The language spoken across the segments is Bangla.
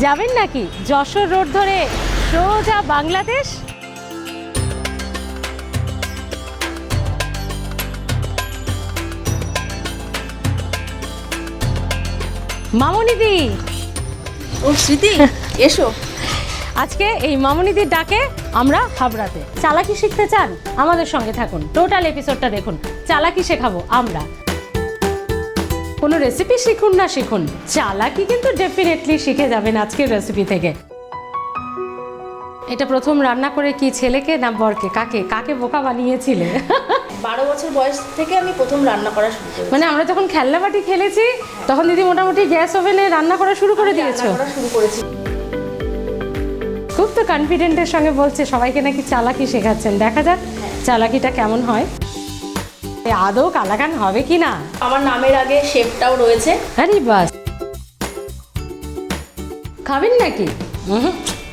যাবেন নাকি যশোর রোড ধরে সোজা বাংলাদেশ? মামনিদি ও স্মৃতি এসো। আজকে এই মামনিদির ডাকে আমরা হাবড়াতে। চালাকি শিখতে চান? আমাদের সঙ্গে থাকুন। টোটাল এপিসোডটা দেখুন। চালাকি শেখাবো আমরা। কোনো রেসিপি শিখুন না শিখুন চালাকি কিন্তু ডেফিনেটলি শিখে যাবেন আজকের রেসিপি থেকে। এটা প্রথম রান্না করে কি ছেলেকে না বরকে? কাকে? কাকে বোকা বানিয়েছিলে? বারো বছর বয়স থেকে আমি প্রথম রান্না করা শুরু করি মানে আমরা যখন খেলনাবাটি খেলেছি তখন দিদি মোটামুটি গ্যাস ওভেনে রান্না করা শুরু করে দিয়েছ। শুরু করেছি। খুব তো কনফিডেন্টের সঙ্গে বলছে সবাইকে নাকি চালাকি শেখাচ্ছেন। দেখা যাক চালাকিটা কেমন হয়। আদৌ কালাকান হবে কি না আমার নামের আগে শেপটাও রয়েছে। আরে বাস। খাবেন নাকি?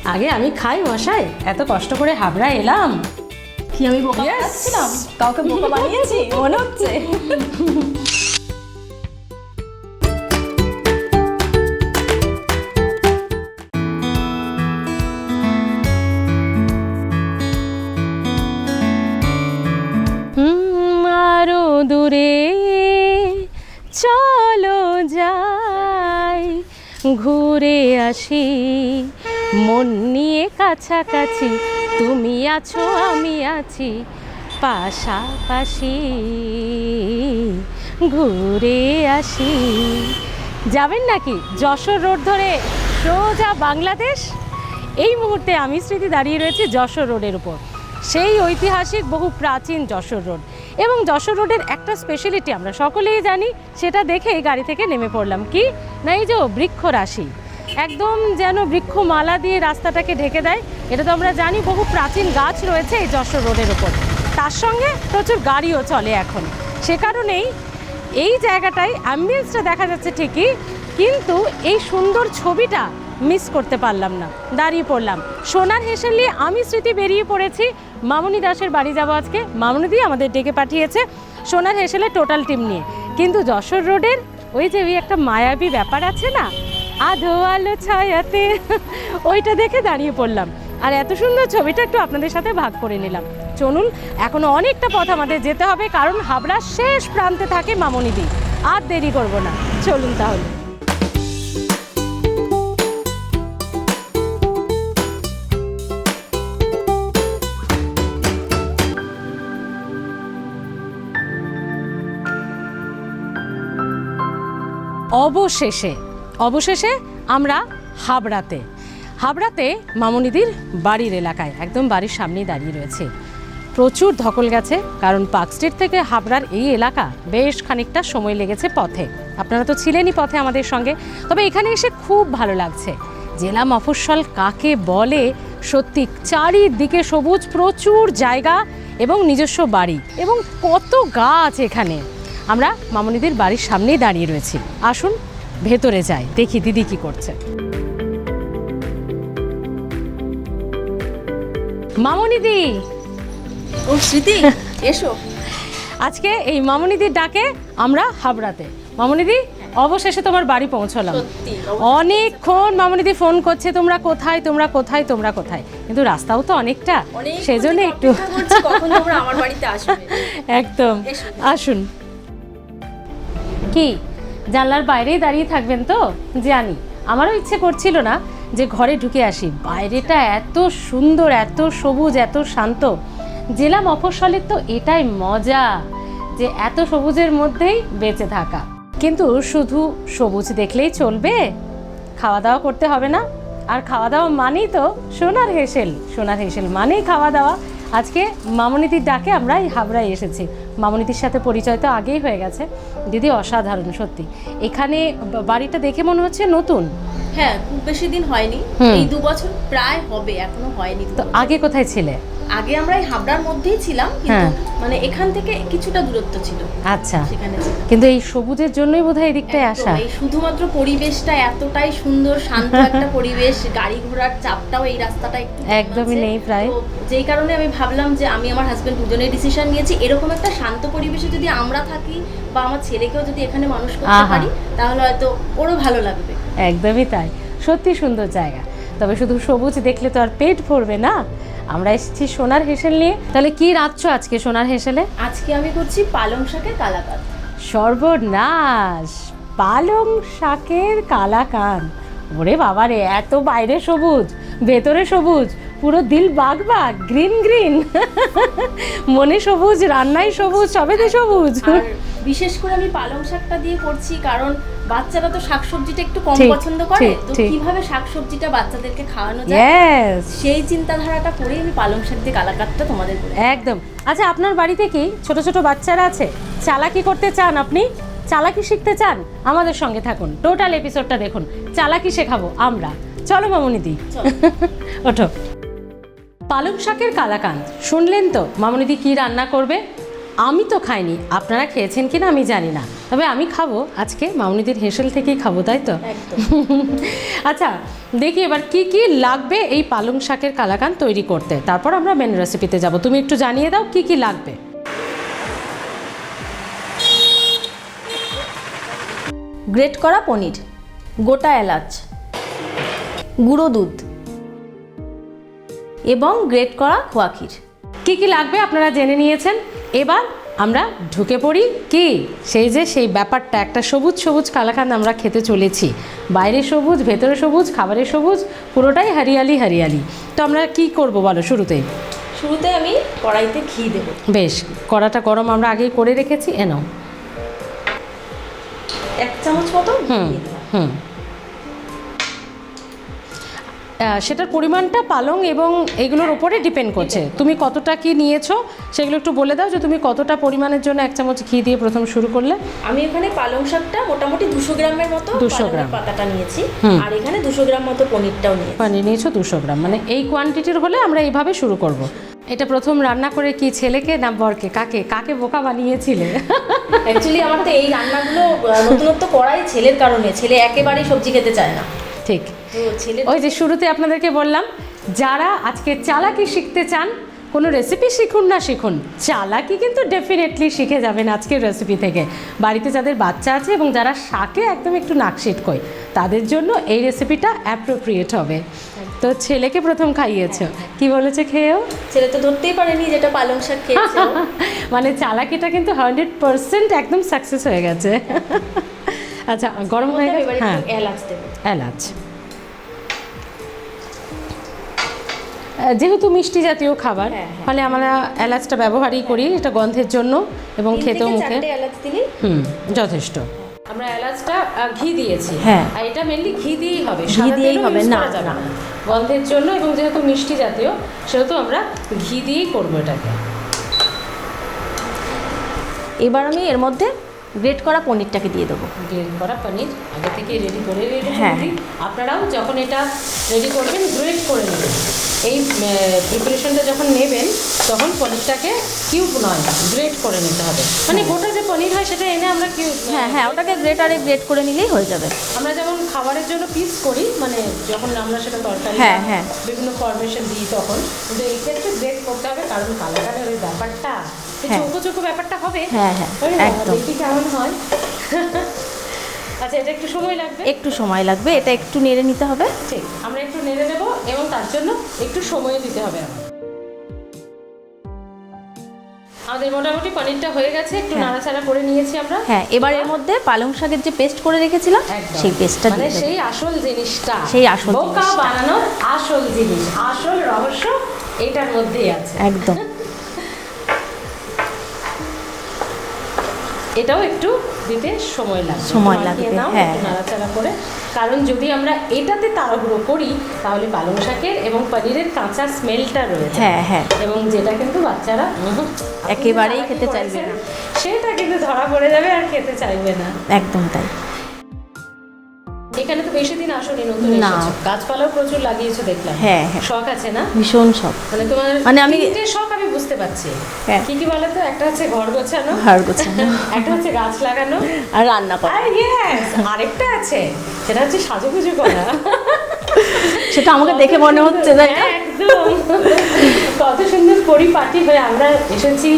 আগে আমি খাই মশাই এত কষ্ট করে হাবড়া এলাম। কি আমি বোকা. বানাচ্ছিলাম কাউকে বোকা বানিয়েছি? মনে হচ্ছে। ঘুরে আসি। মন নিয়ে কাছাকাছি, তুমি আছো, আমি আছি। পাশাপাশি ঘুরে আসি। যাবেন নাকি যশোর রোড ধরে সোজা বাংলাদেশ? এই মুহূর্তে আমি স্মৃতি দাঁড়িয়ে রয়েছি যশোর রোডের উপর। সেই ঐতিহাসিক, বহু প্রাচীন যশোর রোড। এবং যশোর রোডের একটা স্পেশালিটি আমরা সকলেই জানি, সেটা দেখে গাড়ি থেকে নেমে পড়লাম। কি? না, এই যে বৃক্ষ রাশি। একদম যেন বৃক্ষ মালা দিয়ে রাস্তাটাকে ঢেকে দেয়। এটা তো আমরা জানি, বহু প্রাচীন গাছ রয়েছে এই যশোর রোডের ওপর তার সঙ্গে প্রচুর গাড়িও চলে এখন। সে কারণেই এই জায়গাটায় অ্যাম্বিয়েন্সটা দেখা যাচ্ছে ঠিকই, কিন্তু এই সুন্দর ছবিটা মিস করতে পারলাম না, দাঁড়িয়ে পড়লাম। সোনার হেসেল আমি স্মৃতি বেরিয়ে পড়েছি। মামনি দাসের বাড়ি যাব আজকে। মামনি দি আমাদের ডেকে পাঠিয়েছে সোনার হেসেলের টোটাল টিম নিয়ে। কিন্তু যশোর রোডের ওই যে ওই একটা মায়াবী ব্যাপার আছে না, আধো আলো ছায়াতে, ওইটা দেখে দাঁড়িয়ে পড়লাম। আর এত সুন্দর ছবিটা একটু আপনাদের সাথে ভাগ করে নিলাম। চলুন, এখনও অনেকটা পথ আমাদের যেতে হবে, কারণ হাবড়ার শেষ প্রান্তে থাকে মামনিদি আর দেরি করব না। চলুন তাহলে। অবশেষে অবশেষে আমরা হাবড়াতে হাবড়াতে মামনিদির বাড়ির এলাকায়, একদম বাড়ির সামনেই দাঁড়িয়ে রয়েছে। প্রচুর ধকল গেছে, কারণ পার্ক স্ট্রিট থেকে হাবড়ার এই এলাকা বেশ খানিকটা সময় লেগেছে পথে। আপনারা তো ছিলেনই পথে আমাদের সঙ্গে, তবে এখানে এসে খুব ভালো লাগছে। জেলা মফস্বল কাকে বলে? সত্যি চারিদিকে সবুজ, প্রচুর জায়গা এবং নিজস্ব বাড়ি। এবং কত গাছ এখানে! আমরা মামনিদির বাড়ির সামনেই দাঁড়িয়ে রয়েছি। আসুন ভেতরে যাই দেখি দিদি কি করছে। মামনিদি ও স্মৃতি এসো। আজকে এই মামনিদির ডাকে আমরা হাবড়াতে। মামনিদি অবশেষে তোমার বাড়ি পৌঁছলাম। অনেকক্ষণ মামনিদি ফোন করছে তোমরা কোথায় তোমরা কোথায় তোমরা কোথায়? কিন্তু রাস্তাও তো অনেকটা অনেক সেজন্য একটু একদম। আসুন। কি? জানলার বাইরেই দাঁড়িয়ে থাকবেন তো? জানি। আমারও ইচ্ছে করছিল না যে ঘরে ঢুকে আসি। বাইরেটা এত সুন্দর, এত সবুজ, এত শান্ত। জেলা মফস্বলের তো এটাই মজা যে এত সবুজের মধ্যেই বেঁচে থাকা। কিন্তু শুধু সবুজ দেখলেই চলবে? খাওয়া দাওয়া করতে হবে না? আর খাওয়া দাওয়া মানেই তো সোনার হেসেল। সোনার হেসেল মানেই খাওয়া দাওয়া আজকে মামনিদির ডাকে আমরা এই হাবড়ায় এসেছি। মামনিদির সাথে পরিচয় তো আগেই হয়ে গেছে। দিদি অসাধারণ, সত্যি। এখানে বাড়িটা দেখে মনে হচ্ছে নতুন। হ্যাঁ খুব বেশি দিন হয়নি। এই দু বছর প্রায় হবে এখনও হয়নি তো আগে কোথায় ছিলে? আগে আমরা এই হাবড়ার মধ্যেই ছিলাম কিন্তু হ্যাঁ। মানে এখান থেকে কিছুটা দূরত্ব ছিল। আচ্ছা। সেখানে কিন্তু এই সবুজের জন্যই বোধহয় এই দিকটায় আসা? এই শুধুমাত্র পরিবেশটা এতটাই সুন্দর শান্ত একটা পরিবেশ গাড়ি ঘোড়ার চাপটাও এই রাস্তাটা একটু একদমই নেই প্রায়। যেই কারণে আমি ভাবলাম যে আমি আমার হাজবেন্ড দুজনেই ডিসিশন নিয়েছি এরকম একটা শান্ত পরিবেশে যদি আমরা থাকি বা আমার ছেলেকেও যদি এখানে মানুষ করতে পারি তাহলে হয়তো ওরও ভালো লাগবে। একদমই তাই। সত্যি সুন্দর জায়গা। তবে শুধু সবুজ দেখলে তো আর পেট ভরবে না। আমরা এসেছি সোনার হেসেল নিয়ে। তাহলে কি রাঁধছো আজকে সোনার হেসেলে? আজকে আমি করছি পালং শাকের কালাকান সর্বনাশ! পালং শাকের কালাকান ওরে বাবা রে এত বাইরে সবুজ ভেতরে সবুজ পুরো দিল বাগ বাগ গ্রিন গ্রিন। মনে সবুজ রান্নায় সবুজ সবেতে সবুজ। বিশেষ করে আমি পালং শাকটা দিয়ে করছি কারণ বাচ্চারা তো শাকসবজিটা একটু কম পছন্দ করে তো। কীভাবে শাকসবজিটা বাচ্চাদেরকে খাওয়ানো যায়? সেই চিন্তাধারাটা করে আমি পালং শাক দিয়ে কালাকাতটা তোমাদের একদম। আচ্ছা আপনার বাড়িতে কি ছোট ছোট বাচ্চারা আছে? চালাকি করতে চান আপনি? চালাকি শিখতে চান? আমাদের সঙ্গে থাকুন। টোটাল এপিসোডটা দেখুন। চালাকি শেখাবো আমরা। চলো মামুনিদি। ওঠো। পালং শাকের কালাকান্দ শুনলেন তো মামুনিদি কি রান্না করবে? আমি তো খাইনি। আপনারা খেয়েছেন কিনা আমি জানি না। তবে আমি খাব। আজকে মামুনিদির হেসেল থেকেই খাব তাই তো? আচ্ছা দেখি এবার কি কি লাগবে এই পালং শাকের কালাকান তৈরি করতে? তারপর আমরা মেন রেসিপিতে যাব। তুমি একটু জানিয়ে দাও কি কি লাগবে। গ্রেট করা পনির গোটা এলাচ গুঁড়ো দুধ এবং গ্রেট করা খোয়া ক্ষীর। কি কি লাগবে আপনারা জেনে নিয়েছেন? এবার আমরা ঢুকে পড়ি কি? সেই যে সেই ব্যাপারটা একটা সবুজ সবুজ কালাকান আমরা খেতে চলেছি। বাইরে সবুজ ভেতরে সবুজ খাবারে সবুজ পুরোটাই হারিয়ালি হারিয়ালি। তো আমরা কি করব বলো শুরুতে? শুরুতে আমি কড়াইতে ঘি দেবো। বেশ কড়াটা গরম আমরা আগেই করে রেখেছি এ নাও। এক চামচ মতো হুম হুম। সেটার পরিমাণটা পালং এবং এগুলোর ওপরে ডিপেন্ড করছে। তুমি কতটা কি নিয়েছো সেগুলো একটু বলে দাও যে তুমি কতটা পরিমাণের জন্য এক চামচ ঘি দিয়ে প্রথম শুরু করলে। আমি এখানে পালং শাকটা মোটামুটি দুশো গ্রামের মতো দুশো গ্রাম। পাতাটা নিয়েছি। আর এখানে দুশো গ্রাম মতো পনিরটাও নিয়েছি। পানি নিয়েছো দুশো গ্রাম। মানে এই কোয়ান্টিটির হলে আমরা এইভাবে শুরু করব। এটা প্রথম রান্না করে কি ছেলেকে না বরকে? কাকে? কাকে বোকা বানিয়েছিলে? অ্যাকচুয়ালি আমার তো এই রান্নাগুলো নতুনত্ব করাই ছেলের কারণে। ছেলে একেবারেই সবজি খেতে চায় না। ঠিক। ওই যে শুরুতে আপনাদেরকে বললাম যারা আজকে চালাকি শিখতে চান কোনো রেসিপি শিখুন না শিখুন চালাকি কিন্তু ডেফিনেটলি শিখে যাবেন আজকের রেসিপি থেকে। বাড়িতে যাদের বাচ্চা আছে এবং যারা শাকে একদম একটু নাকশিট কই তাদের জন্য এই রেসিপিটা অ্যাপ্রোপ্রিয়েট হবে। তো ছেলেকে প্রথম খাইয়েছো কি বলেছে খেয়েও? ছেলে তো ধরতেই পারেনি যেটা পালং শাক খেয়েছে মানে চালাকিটা কিন্তু হান্ড্রেড পার্সেন্ট একদম সাকসেস হয়ে গেছে। আচ্ছা গরম হয়ে গেছে হ্যাঁ এলাচ এলাচ যেহেতু মিষ্টি জাতীয় খাবার হ্যাঁ, হ্যাঁ। ফলে আমরা এলাচটা ব্যবহারই করি এটা গন্ধের জন্য এবং খেতেও মুখে হুম যথেষ্ট আমরা এলাচটা ঘি দিয়েছি হ্যাঁ। আর এটা মেনলি ঘি দিয়েই হবে ঘি দিয়েই হবে, না। না। গন্ধের জন্য এবং যেহেতু মিষ্টি জাতীয় সেহেতু আমরা ঘি দিয়েই করব এটাকে এবার আমি এর মধ্যে গ্রেট করা পনিরটাকে দিয়ে দেবো। গ্রেড করা পনির আগে থেকে রেডি করে হ্যাঁ। আপনারাও যখন এটা রেডি করবেন গ্রেড করে নেবেন। এই প্রিপারেশনটা যখন নেবেন তখন পনিরটাকে কিউব নয় গ্রেড করে নিতে হবে। মানে গোটা যে পনির হয় সেটা এনে আমরা কিউব হ্যাঁ হ্যাঁ ওটাকে গ্রেটারে গ্রেট করে নিলেই হয়ে যাবে। আমরা যেমন খাবারের জন্য পিস করি মানে যখন আমরা সেটা তরকারি হ্যাঁ, হ্যাঁ। বিভিন্ন ফরমেশন দিই তখন কিন্তু এই ক্ষেত্রে গ্রেড করতে হবে কারণ কালাকারের ওই ব্যাপারটা হ্যাঁ। ব্যাপারটা হবে? হ্যাঁ, হ্যাঁ, একদম। কেমন হয়। আচ্ছা এটা একটু সময় লাগবে? একটু সময় লাগবে এটা একটু নেড়ে নিতে হবে। ঠিক আমরা একটু নেড়ে দেবো এবং তার জন্য একটু সময় দিতে হবে আমাদের। মোটামুটি পনিরটা হয়ে গেছে একটু হ্যাঁ। নাড়াচাড়া করে নিয়েছি আমরা। হ্যাঁ এবার এর মধ্যে পালং শাকের যে পেস্ট করে রেখেছিলাম সেই পেস্টটা মানে সেই আসল জিনিসটা সেই আসল বোকা। বানানোর আসল জিনিস আসল রহস্য এটার মধ্যেই আছে। একদম। এটাও একটু দিতে সময় লাগবে। সময় লাগে লাগবে, হ্যাঁ, হ্যাঁ। নাড়াচাড়া করে। কারণ যদি আমরা এটাতে তাড়াহুড়ো করি তাহলে পালং শাকের এবং পনিরের কাঁচা স্মেলটা রয়েছে হ্যাঁ হ্যাঁ। এবং যেটা কিন্তু বাচ্চারা একেবারেই খেতে চাইবে না। সেটা কিন্তু ধরা পড়ে যাবে আর খেতে চাইবে না। একদম তাই। এখানে তো বেশি দিন আসলে নতুন না। গাছপালাও প্রচুর লাগিয়েছো দেখলাম। হ্যাঁ, হ্যাঁ। শখ আছে না? ভীষণ সব মানে তোমার মানে আমি- তিনটে শখ আমি বুঝতে পারছি। হ্যাঁ। কি কি বলো তো একটা হচ্ছে ঘর গোছানো হাড় গোছানো। একটা হচ্ছে গাছ লাগানো আর রান্না করা। আর ইয়েস আরেকটা আছে সেটা হচ্ছে সাজুগুজু করা। সেটা আমাকে দেখে মনে হচ্ছে তাই? হ্যাঁ, একদম। কত সুন্দর পরিপাটি হয়ে আমরা এসেছি।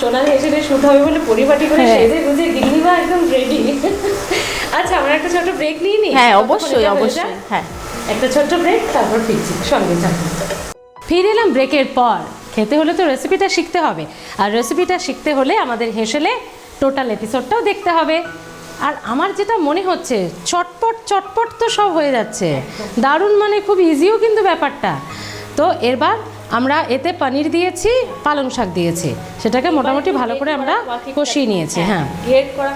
সোনালি এসে শুট হবে বলে পরিপাটি করে হ্যাঁ। সেজে গুজে গিন্নিমা একদম রেডি আচ্ছা আমরা একটা ছোট ব্রেক নিয়ে নিই? হ্যাঁ অবশ্যই অবশ্যই হ্যাঁ। একটা ছোট্ট ব্রেক তারপর ফিরছি সঙ্গে ফিরে এলাম ব্রেকের পর। খেতে হলে তো রেসিপিটা শিখতে হবে। আর রেসিপিটা শিখতে হলে আমাদের হেসেলে টোটাল এপিসোডটাও দেখতে হবে। আর আমার যেটা মনে হচ্ছে চটপট চটপট তো সব হয়ে যাচ্ছে। দারুণ মানে খুব ইজিও কিন্তু ব্যাপারটা। তো এবার আমরা এতে পানির দিয়েছি পালং শাক দিয়েছি। সেটাকে মোটামুটি ভালো করে আমরা কষিয়ে নিয়েছি হ্যাঁ গ্রেড করা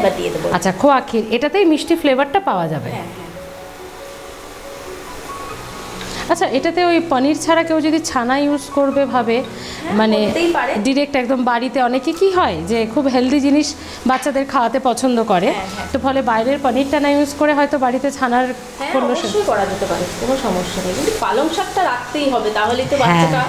এবার দিয়ে দেবো। আচ্ছা খোয়া ক্ষীর এটাতেই মিষ্টি ফ্লেভারটা পাওয়া যাবে। হ্যাঁ। আচ্ছা এটাতে ওই পনির ছাড়া কেউ যদি ছানা ইউজ করবে ভাবে মানে হ্যাঁ, ডিরেক্ট একদম বাড়িতে অনেকে কি হয় যে খুব হেলদি জিনিস বাচ্চাদের খাওয়াতে পছন্দ করে হ্যাঁ, হ্যাঁ। তো ফলে বাইরের পনিরটা না ইউজ করে হয়তো বাড়িতে ছানার হ্যাঁ করল করা যেতে পারে কোনো সমস্যা নেই। কিন্তু পালং শাকটা রাখতেই হবে তাহলেই তো হ্যাঁ, বাচ্চাটা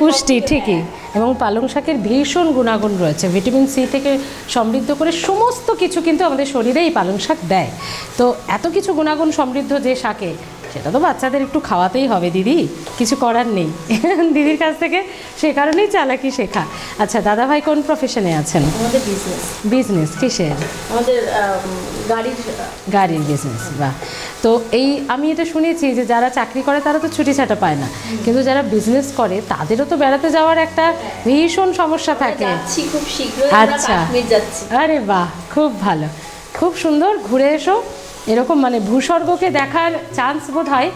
পুষ্টি ঠিকই। এবং পালং শাকের ভীষণ গুণাগুণ রয়েছে। ভিটামিন সি থেকে সমৃদ্ধ করে সমস্ত কিছু কিন্তু আমাদের শরীরে এই পালং শাক দেয়। তো এত কিছু গুণাগুণ সমৃদ্ধ যে শাকে সেটা তো বাচ্চাদের একটু খাওয়াতেই হবে দিদি। কিছু করার নেই। দিদির কাছ থেকে সে কারণেই চালাকি শেখা। আচ্ছা দাদা ভাই কোন প্রফেশনে আছেন? আমাদের বিজনেস বিজনেস কিসের? আমাদের গাড়ির গাড়ির বিজনেস বাহ। তো এই আমি এটা শুনেছি যে যারা চাকরি করে তারা তো ছুটি ছাটা পায় না। কিন্তু যারা বিজনেস করে তাদেরও তো বেড়াতে যাওয়ার একটা ভীষণ সমস্যা থাকে। খুব শীঘ্রই আচ্ছা। আরে বাহ খুব ভালো। খুব সুন্দর ঘুরে এসো। এরকম মানে ভূস্বর্গকে দেখার চান্স বোধ হয়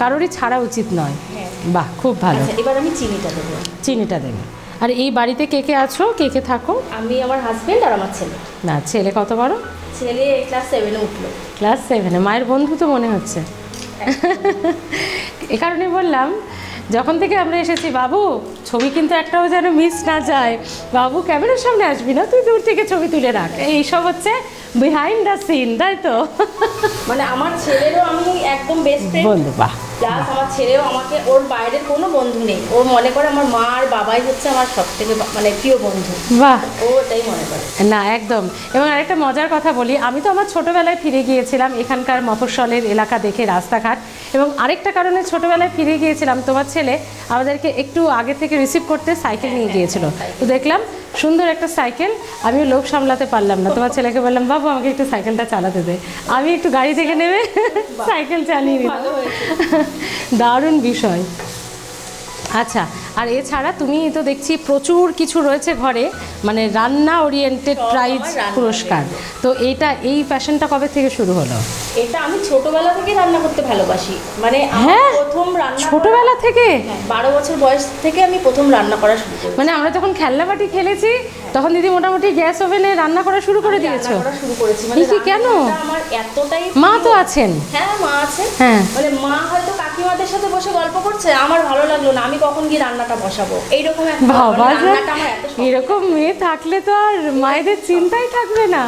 কারোরই ছাড়া উচিত নয়। হ্যাঁ। বাহ খুব ভালো। আচ্ছা এবার আমি চিনিটা দেবো। চিনিটা দেবে আর এই বাড়িতে কে কে আছো? কে কে থাকো? আমি আমার হাজবেন্ড আর আমার ছেলে। না ছেলে কত বড়? ছেলে ক্লাস সেভেনে উঠল। ক্লাস সেভেনে মায়ের বন্ধু তো মনে হচ্ছে। এ কারণে বললাম যখন থেকে আমরা এসেছি বাবু ছবি কিন্তু একটাও যেন মিস না যায়। বাবু ক্যামেরার সামনে আসবি না? তুই দূর থেকে ছবি তুলে রাখ। এইসব হচ্ছে বিহাইন্ড দ্য সিন তাই তো? মানে আমার ছেলেরও আমি একদম বেস্ট ফ্রেন্ড বন্ধু বাহ। প্লাস আমার ছেলেও আমাকে ওর বাইরের কোনো বন্ধু নেই। ও মনে করে আমার মা আর বাবাই হচ্ছে আমার সব থেকে মানে প্রিয় বন্ধু। বাহ। ও ওটাই মনে করে। না একদম। এবং আরেকটা মজার কথা বলি আমি তো আমার ছোটবেলায় ফিরে গিয়েছিলাম এখানকার মফস্বলের এলাকা দেখে রাস্তাঘাট। এবং আরেকটা কারণে ছোটবেলায় ফিরে গিয়েছিলাম তোমার ছেলে আমাদেরকে একটু আগে থেকে রিসিভ করতে সাইকেল নিয়ে গিয়েছিল। তো দেখলাম সুন্দর একটা সাইকেল আমিও লোভ সামলাতে পারলাম না। তোমার ছেলেকে বললাম বাবু আমাকে একটু সাইকেলটা চালাতে দে। আমি একটু গাড়ি থেকে নেবে সাইকেল চালিয়ে নিলাম। দারুণ বিষয়। আচ্ছা আর এছাড়া তুমি তো দেখছি প্রচুর কিছু রয়েছে ঘরে মানে রান্না ওরিয়েন্টেড প্রাইজ পুরস্কার। তো এটা এই প্যাশনটা কবে থেকে শুরু হলো? এটা আমি ছোটবেলা থেকে রান্না করতে ভালোবাসি। মানে হ্যাঁ? প্রথম রান্না ছোটবেলা থেকে? হ্যাঁ, বারো বছর বয়স থেকে আমি প্রথম রান্না করা শুরু করি মানে আমরা যখন খেলনাবাটি খেলেছি তখন দিদি মোটামুটি গ্যাস ওভেনে রান্না করা শুরু করে দিয়েছ। রান্না শুরু করেছি। মানে কেন? আমার এতটাই মা তো আছেন। হ্যাঁ মা আছে হ্যাঁ। মানে মা হয়তো কাকিমাদের সাথে বসে গল্প করছে আমার ভালো লাগল না। আমি কখন গিয়ে রান্নাটা বসাবো এইরকম বাবা। এরকম মেয়ে থাকলে তো আর মায়েদের চিন্তাই থাকবে না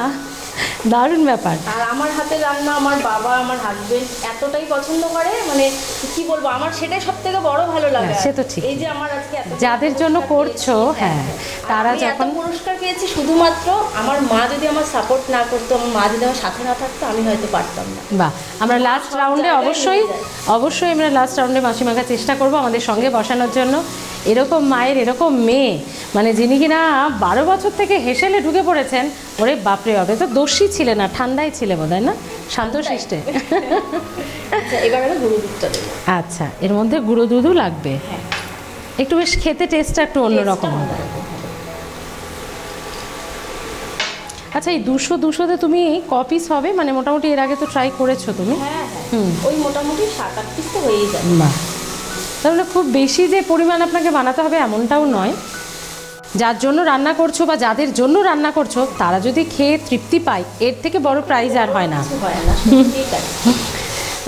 দারুণ ব্যাপার। আর আমার হাতে রান্না আমার বাবা আমার হাজবেন্ড এতটাই পছন্দ করে মানে কি বলব আমার সেটাই সব থেকে বড় ভালো লাগে। হ্যাঁ, সে তো ঠিক। এই যে আমার আজকে যাদের জন্য করছ, হ্যাঁ, তারা আমি এত যখন- পুরস্কার পেয়েছি শুধুমাত্র আমার মা যদি আমার সাপোর্ট না করতো আমার মা যদি আমার সাথে না থাকতো আমি হয়তো পারতাম না। বাহ আমরা লাস্ট রাউন্ডে অবশ্যই অবশ্যই আমরা লাস্ট রাউন্ডে মাসিমাকে চেষ্টা করব আমাদের সঙ্গে বসানোর জন্য। এরকম মায়ের এরকম মেয়ে। মানে যিনি কিনা বারো বছর থেকে হেসেলে ঢুকে পড়েছেন ওরে বাপরে বাপরে তো দোষী ছিলে না ঠান্ডাই ছিলে বোধ হয় না? শান্ত শিষ্টে। আচ্ছা এবার দুধটা আচ্ছা এর মধ্যে গুঁড়ো দুধও লাগবে। হ্যাঁ। একটু বেশ খেতে টেস্টটা একটু অন্যরকম হবে। আচ্ছা এই দুশো দুশোতে তুমি ক পিস হবে? মানে মোটামুটি এর আগে তো ট্রাই করেছ তুমি। হ্যাঁ হুম। হ্যাঁ ওই মোটামুটি সাত আট পিস তো হয়েই যাবে। বাহ। তাহলে খুব বেশি যে পরিমাণ আপনাকে বানাতে হবে এমনটাও নয়। যার জন্য রান্না করছ বা যাদের জন্য রান্না করছ তারা যদি খেয়ে তৃপ্তি পায় এর থেকে বড় প্রাইজ আর হয় না।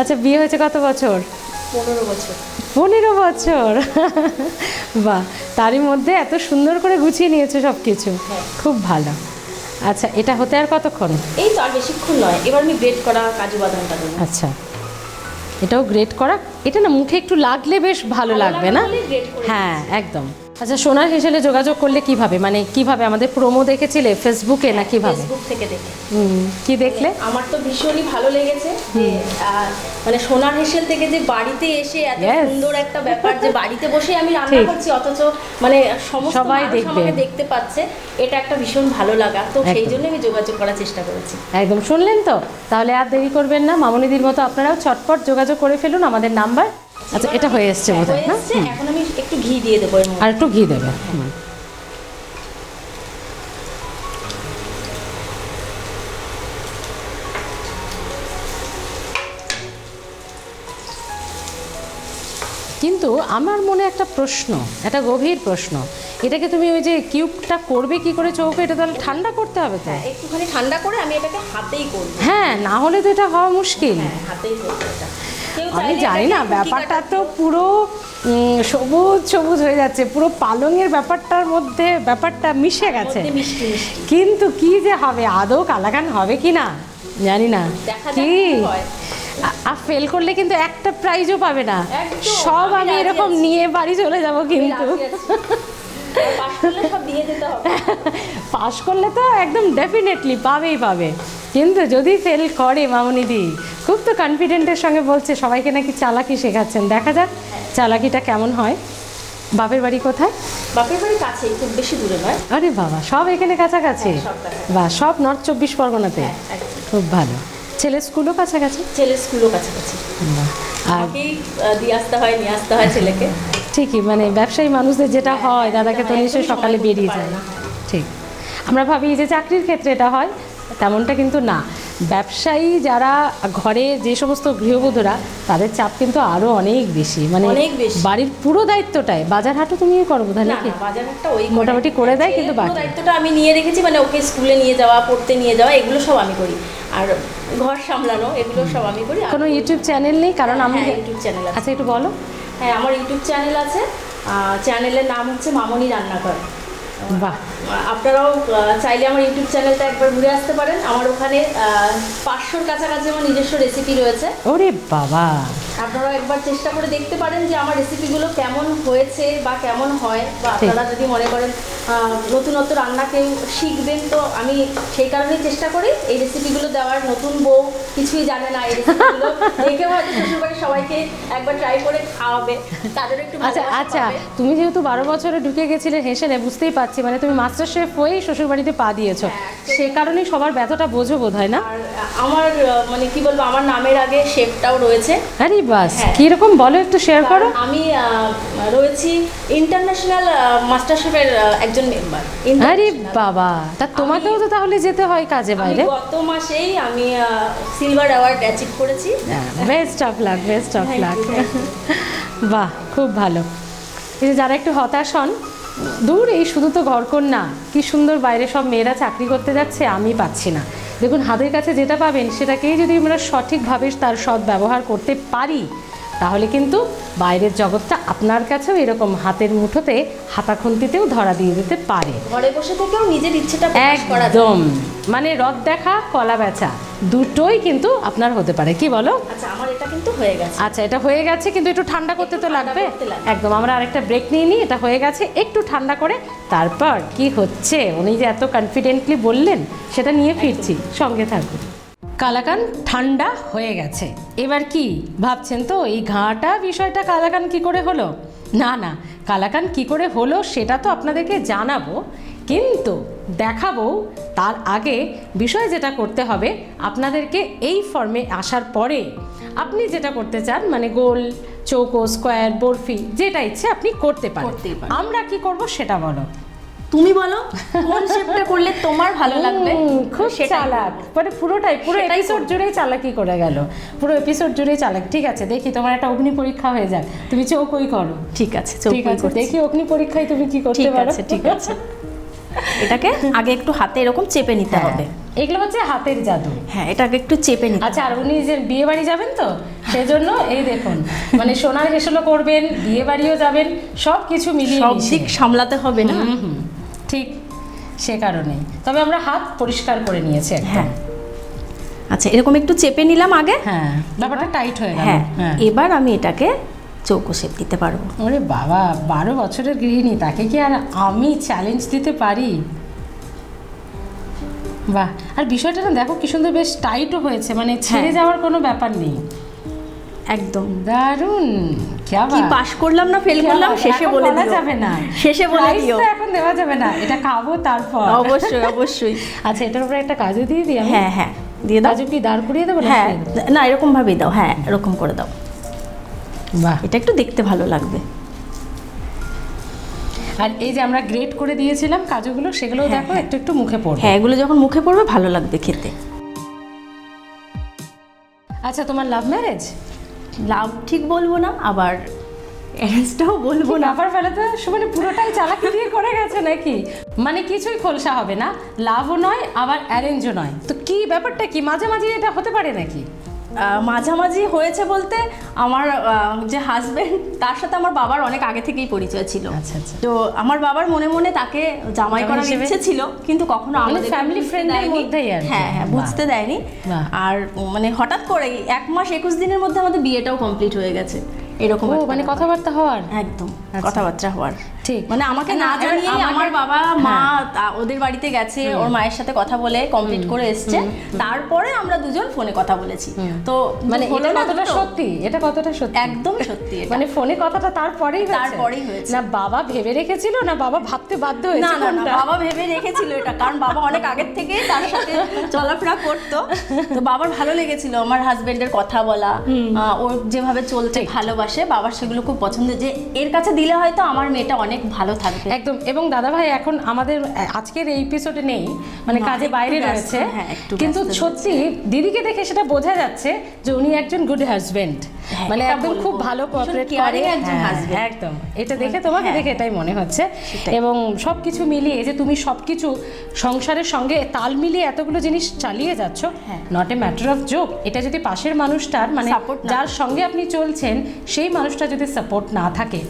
আচ্ছা বিয়ে হয়েছে কত বছর? পনেরো বছর। পনেরো বছর? বাহ তারই মধ্যে এত সুন্দর করে গুছিয়ে নিয়েছো সব কিছু হ্যাঁ। খুব ভালো। আচ্ছা এটা হতে আর কতক্ষণ? এই তো আর বেশিক্ষণ নয় এবার আমি গ্রেট করা কাজু বাদামটা আচ্ছা। এটাও গ্রেট করা। এটা না মুখে একটু লাগলে বেশ ভালো লাগবে না? হ্যাঁ একদম। আচ্ছা সোনার হেসেলে যোগাযোগ করলে কীভাবে? মানে কীভাবে আমাদের প্রোমো দেখেছিলে? ফেসবুকে না কীভাবে? ফেসবুক থেকে দেখে। কি দেখলে? আমার তো ভীষণই ভালো লেগেছে যে মানে সোনার হেসেল থেকে যে বাড়িতে এসে এত সুন্দর একটা ব্যাপার যে বাড়িতে বসে আমি রান্না করছি অথচ মানে সমস্ত সবাই দেখবে। দেখতে পাচ্ছে এটা একটা ভীষণ ভালো লাগা। তো সেই জন্য আমি যোগাযোগ করার চেষ্টা করেছি। একদম। শুনলেন তো? তাহলে আর দেরি করবেন না। মামনিদির মতো আপনারাও চটপট যোগাযোগ করে ফেলুন। আমাদের নাম্বার আচ্ছা এটা হয়ে এসছে বোধহয় হয় এখন আমি একটু ঘি দিয়ে দেবো আর একটু ঘি দেবে কিন্তু আমার মনে একটা প্রশ্ন একটা গভীর প্রশ্ন। এটাকে তুমি ওই যে কিউবটা করবে কি করে চৌকো এটা তাহলে ঠান্ডা করতে হবে তো? হ্যাঁ, একটুখানি ঠান্ডা করে আমি এটাকে হাতেই করব। হ্যাঁ না হলে তো এটা হওয়া মুশকিল। হ্যাঁ হাতেই করব এটা। আমি জানি না ব্যাপারটা তো পুরো সবুজ সবুজ হয়ে যাচ্ছে পুরো পালংয়ের ব্যাপারটার মধ্যে ব্যাপারটা মিশে গেছে। কিন্তু কি যে হবে আদৌ কালাকান হবে কি না জানি না। কি? আর ফেল করলে কিন্তু একটা প্রাইজও পাবে না। সব আমি এরকম নিয়ে বাড়ি চলে যাব কিন্তু। পাশ করলে তো একদম ডেফিনেটলি পাবেই পাবে। কিন্তু যদি ফেল করে মামনিদি খুব তো কনফিডেন্টের সঙ্গে বলছে সবাইকে নাকি চালাকি শেখাচ্ছেন। দেখা যাক চালাকিটা কেমন হয়। বাপের বাড়ি কোথায়? বাপের বাড়ি কাছে খুব বেশি দূরে নয়। আরে বাবা সব এখানে কাছাকাছি? হ্যাঁ, সব বা সব নর্থ চব্বিশ পরগনাতে? হ্যাঁ, খুব ভালো। ছেলে স্কুলও কাছাকাছি? ছেলের স্কুলও কাছাকাছি। আর দিয়ে আসতে হয় নিয়ে আসতে হয় ছেলেকে। ঠিকই মানে ব্যবসায়ী মানুষদের যেটা হয় দাদাকে তো হ্যাঁ, নিশ্চয়ই সকালে বেরিয়ে যায়। না। ঠিক। আমরা ভাবি যে চাকরির ক্ষেত্রে এটা হয় তেমনটা কিন্তু না। ব্যবসায়ী যারা ঘরে যে সমস্ত গৃহবধূরা তাদের চাপ কিন্তু আরও অনেক বেশি। মানে বাড়ির পুরো দায়িত্বটাই বাজার হাটও তুমি করো বোধ হয় নাকি? মোটামুটি করে দেয় কিন্তু দায়িত্বটা আমি নিয়ে রেখেছি মানে ওকে স্কুলে নিয়ে যাওয়া পড়তে নিয়ে যাওয়া এগুলো সব আমি করি। আর ঘর সামলানো এগুলো সব আমি করি। কোনো ইউটিউব চ্যানেল নেই? কারণ আমি ইউটিউব আছে। আচ্ছা একটু বলো। হ্যাঁ আমার ইউটিউব চ্যানেল আছে। চ্যানেলের নাম হচ্ছে মামনি রান্নাঘর। বাহ। আপনারাও চাইলে আমার ইউটিউব চ্যানেলটা একবার ঘুরে আসতে পারেন। আমার ওখানে পাঁচশোর কাছাকাছি আমার নিজস্ব রেসিপি রয়েছে। ওরে বাবা। আপনারাও একবার চেষ্টা করে দেখতে পারেন যে আমার রেসিপিগুলো কেমন হয়েছে বা কেমন হয়। বা আপনারা যদি মনে করেন নতুনত্ব রান্না কেউ শিখবেন তো আমি সেই কারণেই চেষ্টা করি এই রেসিপিগুলো দেওয়ার। নতুন বউ কিছুই জানে না এই রেসিপিগুলো দেখে হয়তো শ্বশুরবাড়ির সবাইকে একবার ট্রাই করে খাওয়াবে তাদের একটু আচ্ছা আচ্ছা তুমি যেহেতু বারো বছরে ঢুকে গেছিলে হেসে হেসেলে বুঝতেই পারছি মানে তুমি মাস্টার শেফ হয়েই শ্বশুরবাড়িতে পা দিয়েছ। হ্যাঁ, সে কারণেই সবার ব্যথাটা বোঝো বোধ হয় না আমার মানে কি বলব আমার নামের আগে শেফটাও রয়েছে। আরে বাস। কীরকম বলো একটু শেয়ার করো। আমি রয়েছি ইন্টারন্যাশনাল মাস্টার শেফের একজন মেম্বার আরে বাবা তা তোমাকেও তো তাহলে যেতে হয় কাজে বাইরে। গত মাসেই আমি সিলভার অ্যাওয়ার্ড অ্যাচিভ করেছি। Best of luck best of luck বাহ খুব ভালো। এই যে যারা একটু হতাশ হন দূর এই শুধু তো ঘরকন্যা কি সুন্দর বাইরে সব মেয়েরা চাকরি করতে যাচ্ছে আমি পাচ্ছি না। দেখুন হাতের কাছে যেটা পাবেন সেটাকেই যদি আমরা সঠিকভাবে তার সৎ ব্যবহার করতে পারি তাহলে কিন্তু বাইরের জগৎটা আপনার কাছেও এরকম হাতের মুঠোতে হাতাখুন্তিতেও ধরা দিয়ে দিতে পারে। ঘরে বসে থেকেও নিজের ইচ্ছেটা একদম। মানে রদ দেখা কলা বেচা। দুটোই কিন্তু আপনার হতে পারে। কি বলো? আচ্ছা আমার এটা কিন্তু হয়ে গেছে। আচ্ছা এটা হয়ে গেছে কিন্তু একটু ঠান্ডা করতে তো লাগবে। লাগবে। একদম আমরা আরেকটা ব্রেক নিয়ে নিই এটা হয়ে গেছে একটু ঠান্ডা করে তারপর কি হচ্ছে? উনি যে এত কনফিডেন্টলি বললেন সেটা নিয়ে ফিরছি সঙ্গে থাকুন। কালাকান ঠান্ডা হয়ে গেছে। এবার কি ভাবছেন তো এই ঘাটা বিষয়টা কালাকান কি করে হলো? না না কালাকান কি করে হলো সেটা তো আপনাদেরকে জানাব কিন্তু দেখাবো তার আগে বিষয় যেটা করতে হবে আপনাদেরকে এই ফর্মে আসার পরে আপনি যেটা করতে চান মানে গোল চৌকো স্কোয়ার বরফি যেটা ইচ্ছে আপনি করতে পারেন। আমরা কি করব সেটা বলো। তুমি বলো কোন শেপটা করলে তোমার ভালো লাগবে? খুব চালাক। মানে পুরোটাই পুরো এপিসোড জুড়েই চালাকি করে গেল। পুরো এপিসোড জুড়েই চালাক। ঠিক আছে দেখি তোমার একটা অগ্নি পরীক্ষা হয়ে যাক। তুমি চৌকোই করো। ঠিক আছে ঠিক আছে দেখি অগ্নি পরীক্ষায় তুমি কি করতে ঠিক পারো। আছে ঠিক আছে। এটাকে আগে একটু হাতে এরকম চেপে নিতে হ্যাঁ, হবে। এগুলো হচ্ছে হাতের জাদু। হ্যাঁ এটাকে একটু চেপে নিতে আচ্ছা আর উনি যে বিয়ে বাড়ি যাবেন তো সেজন্য এই দেখুন মানে সোনার হেসেলও করবেন বিয়ে বাড়িও যাবেন সব কিছু মিলিয়ে সব দিক সামলাতে হবে না? হুম, হুম, ঠিক সে কারণেই তবে আমরা হাত পরিষ্কার করে নিয়েছি একদম। হ্যাঁ। আচ্ছা এরকম একটু চেপে নিলাম আগে। হ্যাঁ ব্যাপারটা টাইট হয়ে গেল। হ্যাঁ হ্যাঁ। এবার আমি এটাকে চৌকো শেপ দিতে পারব আরে বাবা বারো বছরের গৃহিণী তাকে কি আর আমি চ্যালেঞ্জ দিতে পারি? বাহ আর বিষয়টা না দেখো কি সুন্দর বেশ টাইটও হয়েছে মানে হ্যাঁ। ছেড়ে যাওয়ার কোনো ব্যাপার নেই। একদম। দারুণ কি পাস করলাম না ফেল করলাম শেষে বলে দিও। যাবে না। শেষে বলে দিও। এখন দেওয়া যাবে না এটা খাব তারপর। অবশ্যই অবশ্যই। আচ্ছা এটার উপরে একটা কাজু দিয়ে দিই হ্যাঁ হ্যাঁ দিয়ে দাও। কাজু কি দাঁড় করিয়ে দেবো হ্যাঁ না এরকম ভাবেই দাও হ্যাঁ এরকম করে দাও। বাহ। এটা একটু দেখতে ভালো লাগবে। আর এই যে আমরা গ্রেট করে দিয়েছিলাম কাজুগুলো সেগুলোও হ্যাঁ, দেখো একটু একটু মুখে পড়বে। হ্যাঁ এগুলো যখন মুখে পড়বে ভালো লাগবে খেতে। আচ্ছা তোমার লাভ ম্যারেজ লাভ ঠিক বলব না আবার অ্যারেঞ্জটাও বলব না। নাফার ফেলে তো মানে পুরোটাই চালাকি দিয়ে করে গেছে নাকি? মানে কিছুই খোলসা হবে না। লাভও নয় আবার অ্যারেঞ্জও নয়। তো কি ব্যাপারটা কি? মাঝে মাঝে এটা হতে পারে নাকি? মাঝামাঝি হয়েছে বলতে আমার যে হাজবেন্ড তার সাথে আমার বাবার অনেক আগে থেকেই পরিচয় ছিল। আচ্ছা, আচ্ছা। তো আমার বাবার মনে মনে তাকে জামাই করার? ইচ্ছে ছিল কিন্তু কখনো মানে আমাদের friend এর মধ্যেই আর হ্যাঁ হ্যাঁ বুঝতে দেয়নি। আর মানে হঠাৎ করে এক মাস একুশ দিনের মধ্যে আমাদের বিয়েটাও কমপ্লিট হয়ে গেছে। এরকম মানে কথাবার্তা হওয়ার? একদম আচ্ছা। কথাবার্তা হওয়ার। ঠিক। মানে আমাকে না জানিয়ে আমার বাবা মা হ্যাঁ। ওদের বাড়িতে গেছে ওর মায়ের সাথে কথা বলে কমপ্লিট করে এসছে। তারপরে আমরা দুজন ফোনে কথা বলেছি। তো মানে এটা কতটা সত্যি? এটা কতটা সত্যি? একদম সত্যি মানে ফোনে কথাটা তারপরেই তারপরেই হয়েছে। না বাবা ভেবে রেখেছিল না বাবা ভাবতে বাধ্য হয়েছে না না বাবা ভেবে রেখেছিল এটা। কারণ বাবা অনেক আগের থেকে তার সাথে চলাফেরা করতো। তো বাবার ভালো লেগেছিল আমার হাজবেন্ডের কথা বলা। ওর যেভাবে চলতে ভালোবাসে বাবার সেগুলো খুব পছন্দ যে এর কাছে দিলে হয়তো আমার মেয়েটা অনেক ভালো থাকবে। একদম এবং দাদা ভাই এখন আমাদের আজকের এই এপিসোডে নেই মানে কাজে বাইরে রয়েছে। হ্যাঁ, কিন্তু সত্যি দিদিকে দেখে সেটা বোঝা যাচ্ছে যে উনি একজন গুড হাজবেন্ড হ্যাঁ, মানে একদম খুব ভালো কোঅপারেট করে। হ্যাঁ। একদম। এটা দেখে তোমাকে হ্যাঁ, দেখে এটাই মনে হচ্ছে। এবং সবকিছু মিলিয়ে যে তুমি সবকিছু সংসারের সঙ্গে তাল মিলিয়ে এতগুলো জিনিস চালিয়ে যাচ্ছ হ্যাঁ। Not a matter of joke এটা যদি পাশের মানুষটার মানে যার সঙ্গে আপনি চলছেন সেই মানুষটা যদি সাপোর্ট না থাকে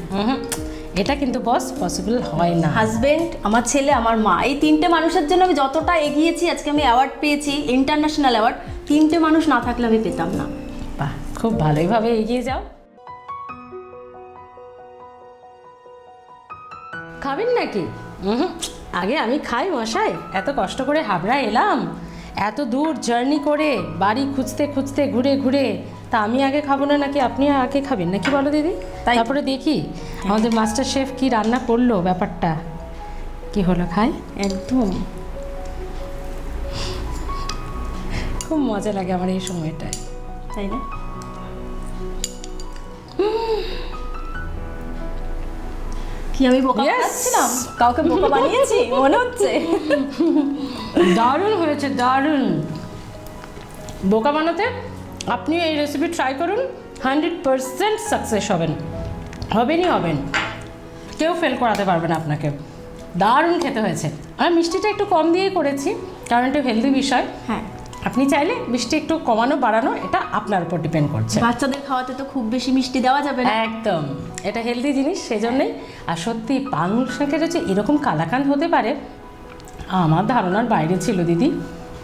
এটা কিন্তু বস পসিবল হয় না। হাজবেন্ড আমার ছেলে আমার মা এই তিনটে মানুষের জন্য আমি যতটা এগিয়েছি আজকে আমি অ্যাওয়ার্ড পেয়েছি ইন্টারন্যাশনাল অ্যাওয়ার্ড তিনটে মানুষ না থাকলে আমি পেতাম না। বাহ খুব ভালোইভাবে এগিয়ে যাও। খাবেন নাকি? আগে আমি খাই মশাই। এত কষ্ট করে হাবড়া এলাম। এত দূর জার্নি করে বাড়ি খুঁজতে খুঁজতে ঘুরে ঘুরে তা আমি আগে খাব না নাকি আপনি আগে খাবেন? নাকি বলো দিদি? তাই তারপরে দেখি। আমাদের মাস্টার শেফ কি রান্না করল ব্যাপারটা? কি হলো খাই? একদম। খুব মজা লাগে আমার এই সময়টায়। তাই না? কি আমি বোকা! বানাচ্ছিলাম কাউকে বোকা বানিয়েছি? মনে হচ্ছে? দারুণ হয়েছে দারুণ। বোকা বানাতে আপনি এই রেসিপি ট্রাই করুন হান্ড্রেড পারসেন্ট সাকসেস হবেন। হবেনই হবেন। কেউ ফেল করাতে পারবে না আপনাকে। দারুণ খেতে হয়েছে। আমি মিষ্টিটা একটু কম দিয়েই করেছি কারণ একটু হেলদি বিষয়। হ্যাঁ। আপনি চাইলে মিষ্টি একটু কমানো বাড়ানো এটা আপনার উপর ডিপেন্ড করছে। বাচ্চাদের খাওয়াতে তো খুব বেশি মিষ্টি দেওয়া যাবে না। একদম। এটা হেলদি জিনিস সেজন্যই। আর সত্যি পালং শাকের হচ্ছে এরকম কালাকান হতে পারে। আমার ধারণার বাইরে ছিল দিদি।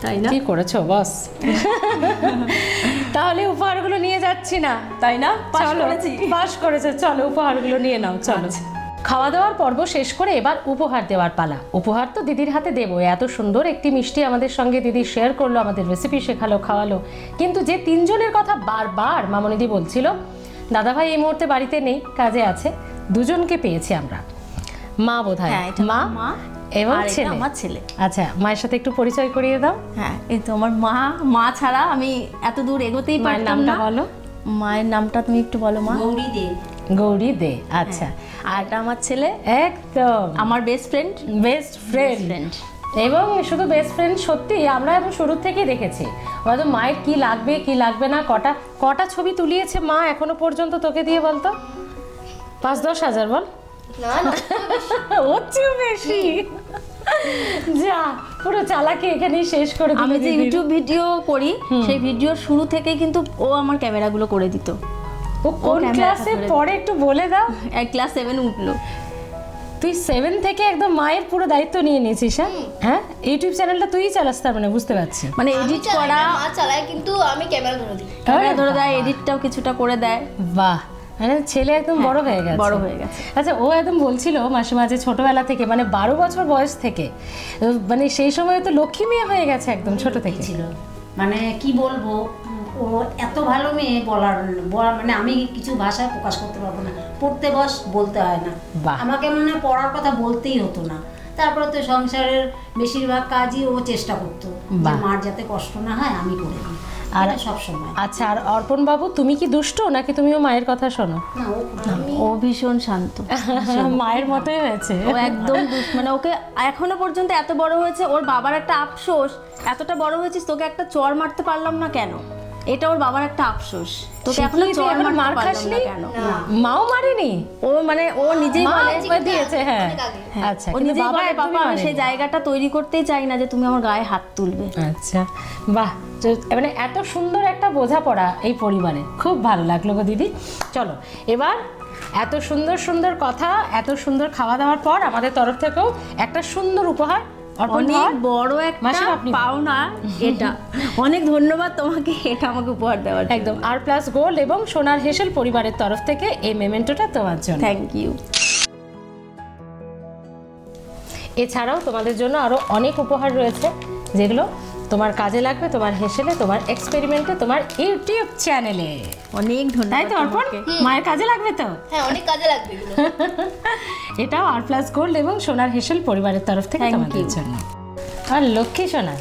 তাই না? কি করেছ বস? তাহলে উপহারগুলো নিয়ে যাচ্ছি না তাই না? পাশ করেছি। চলো উপহারগুলো নিয়ে নাও চলো। খাওয়া দাওয়ার পর্ব শেষ করে এবার উপহার দেওয়ার পালা। উপহার তো দিদির হাতে দেবো। এত সুন্দর একটি মিষ্টি আমাদের সঙ্গে দিদি শেয়ার করল আমাদের রেসিপি শেখালো খাওয়ালো। কিন্তু যে তিনজনের কথা বারবার মামনিদি বলছিল দাদাভাই এই মুহূর্তে বাড়িতে নেই কাজে আছে। দুজনকে পেয়েছি আমরা। মা বোধ হ্যাঁ মা মা। এবং ছেলে? আমার ছেলে। আচ্ছা মায়ের সাথে একটু পরিচয় করিয়ে দাও। হ্যাঁ এই তো আমার মা মা ছাড়া আমি এত দূর এগোতেই মায়ের পারতাম নামটা না। বলো। মায়ের নামটা তুমি একটু বলো মা। গৌরী দে। গৌরী দে আচ্ছা। আর এটা আমার ছেলে? একদম। আমার best friend best friend friend এবং শুধু বেস্ট ফ্রেন্ড সত্যি আমরা এখন শুরু থেকেই দেখেছি। হয়তো মায়ের কি লাগবে কি লাগবে না? কটা কটা ছবি তুলিয়েছে মা এখনও পর্যন্ত তোকে দিয়ে বলতো? পাঁচ দশ হাজার বল। না না ওর চেয়েও বেশি। যা পুরো চালাকি এখানেই শেষ করে আমি যে ইউটিউব ভিডিও করি সেই ভিডিওর শুরু থেকেই কিন্তু ও আমার ক্যামেরাগুলো করে দিত। ও কোন ক্লাসে পড়ে একটু বলে দাও। এক ক্লাস সেভেন উঠল। তুই সেভেন থেকে একদম মায়ের পুরো দায়িত্ব নিয়ে নিয়েছিস হ্যাঁ? হ্যাঁ? ইউটিউব চ্যানেলটা তুইই চালাস তার মানে বুঝতে পারছি। মানে এডিট করা মা চালায় কিন্তু আমি ক্যামেরা ধরে দিই। ক্যামেরা ধরে দেয় এডিটটাও কিছুটা করে দেয়। বাহ। মানে ছেলে একদম বড় হয়ে গেছে। বড় হয়ে গেছে। আচ্ছা ও একদম বলছিল মাসে মাঝে ছোটবেলা থেকে মানে বারো বছর বয়স থেকে মানে সেই সময় তো লক্ষ্মী মেয়ে হয়ে গেছে একদম ছোট থেকে। ছিল। মানে কি বলব ও এত ভালো মেয়ে বলার মানে আমি কিছু ভাষায় প্রকাশ করতে পারব না। পড়তে বস বলতে হয় না। আমাকে মনে হয় পড়ার কথা বলতেই হতো না। তারপরে তো সংসারের বেশিরভাগ কাজই ও চেষ্টা করতো মার যাতে কষ্ট না হয় আমি করে দিই। আর- আর সব সময় আচ্ছা আর অর্পণ বাবু তুমি কি দুষ্ট নাকি তুমিও মায়ের কথা শোনো? ও ভীষণ শান্ত। মায়ের মতোই হয়েছে। ও একদম মানে ওকে এখনও পর্যন্ত এত বড় হয়েছে ওর বাবার একটা আফসোস এতটা বড় হয়েছিস তোকে একটা চর মারতে পারলাম না কেন? এটা ওর বাবার একটা আফসোস। তোকে এখনও চর মার খাসনি? মাও মারেনি? ও মানে ও নিজেই বলে দিয়েছে হ্যাঁ। আচ্ছা ও নিজেই বাবা বলে মারেনি। সেই জায়গাটা তৈরি করতেই চাই না যে তুমি আমার গায়ে হাত তুলবে। আচ্ছা বাহ মানে এত সুন্দর একটা বোঝাপড়া এই পরিবারে। খুব ভালো লাগল গো দিদি। চলো এবার এত সুন্দর সুন্দর কথা এত সুন্দর খাওয়া দাওয়ার পর আমাদের তরফ থেকেও একটা সুন্দর উপহার অনেক বড় একটা পাওনা এটা। অনেক ধন্যবাদ তোমাকে এটা আমাকে উপহার দেওয়ার একদম। আর প্লাস গোল্ড এবং সোনার হেসেল পরিবারের তরফ থেকে এই মেমেন্টোটা তোমার জন্য। থ্যাংক ইউ এছাড়াও তোমাদের জন্য আরও অনেক উপহার রয়েছে যেগুলো তোমার কাজে লাগবে তোমার হেসেলে তোমার এক্সপেরিমেন্টে তোমার ইউটিউব চ্যানেলে অনেক ধন্যবাদ তাই তো অর্পণ? মায়ের কাজে লাগবে তো? হ্যাঁ অনেক কাজে লাগবে এগুলো। এটাও আর প্লাস গোল্ড এবং সোনার হেসেল পরিবারের তরফ থেকে তোমাদের জন্য। আর লক্ষ্মী সোনা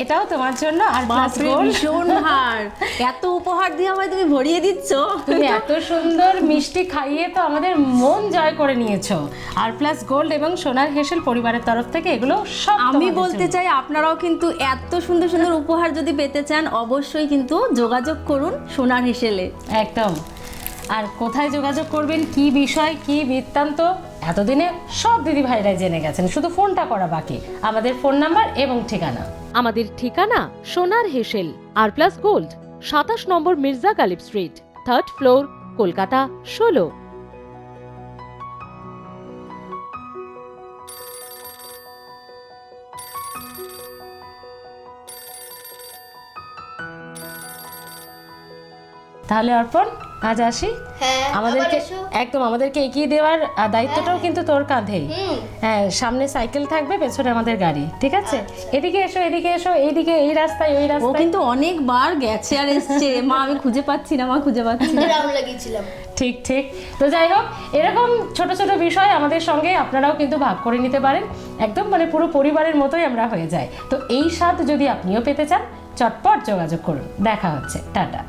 এটাও তোমার জন্য আর প্লাস ভীষণ হার এত উপহার দিয়ে আমায় তুমি ভরিয়ে দিচ্ছ। তুমি এত সুন্দর মিষ্টি খাইয়ে তো আমাদের মন জয় করে নিয়েছো। আর প্লাস গোল্ড এবং সোনার হেসেল পরিবারের তরফ থেকে এগুলো সব আমি বলতে চাই আপনারাও কিন্তু এত সুন্দর সুন্দর উপহার যদি পেতে চান অবশ্যই কিন্তু যোগাযোগ করুন সোনার হেসেলে। একদম। আর কোথায় যোগাযোগ করবেন কি বিষয় কি বৃত্তান্ত এতদিনে সব দিদি ভাইরাই জেনে গেছেন শুধু ফোনটা করা বাকি। আমাদের ফোন নাম্বার এবং ঠিকানা। আমাদের ঠিকানা সোনার হেসেল আর প্লাস গোল্ড সাতাশ number Mirza Ghalib street third floor Kolkata ষোলো। তাহলে অর্পণ আজ আসি? হ্যাঁ আমাদেরকে একদম আমাদেরকে এগিয়ে দেওয়ার দায়িত্বটাও কিন্তু তোর কাঁধেই হুম। হ্যাঁ সামনে সাইকেল থাকবে পেছনে আমাদের গাড়ি ঠিক আছে? এদিকে এসো এদিকে এসো এইদিকে এই রাস্তায় ওই ও রাস্তায়। কিন্তু অনেকবার গেছে আর এসছে। মা আমি খুঁজে পাচ্ছি না মা খুঁজে পাচ্ছি না। রাউন্ড লাগিয়েছিলাম। ঠিক ঠিক। তো যাই হোক এরকম ছোট ছোট বিষয় আমাদের সঙ্গে আপনারাও কিন্তু ভাগ করে নিতে পারেন। একদম মানে পুরো পরিবারের মতোই আমরা হয়ে যাই। তো এই স্বাদ যদি আপনিও পেতে চান চটপট যোগাযোগ করুন। দেখা হচ্ছে। টাটা।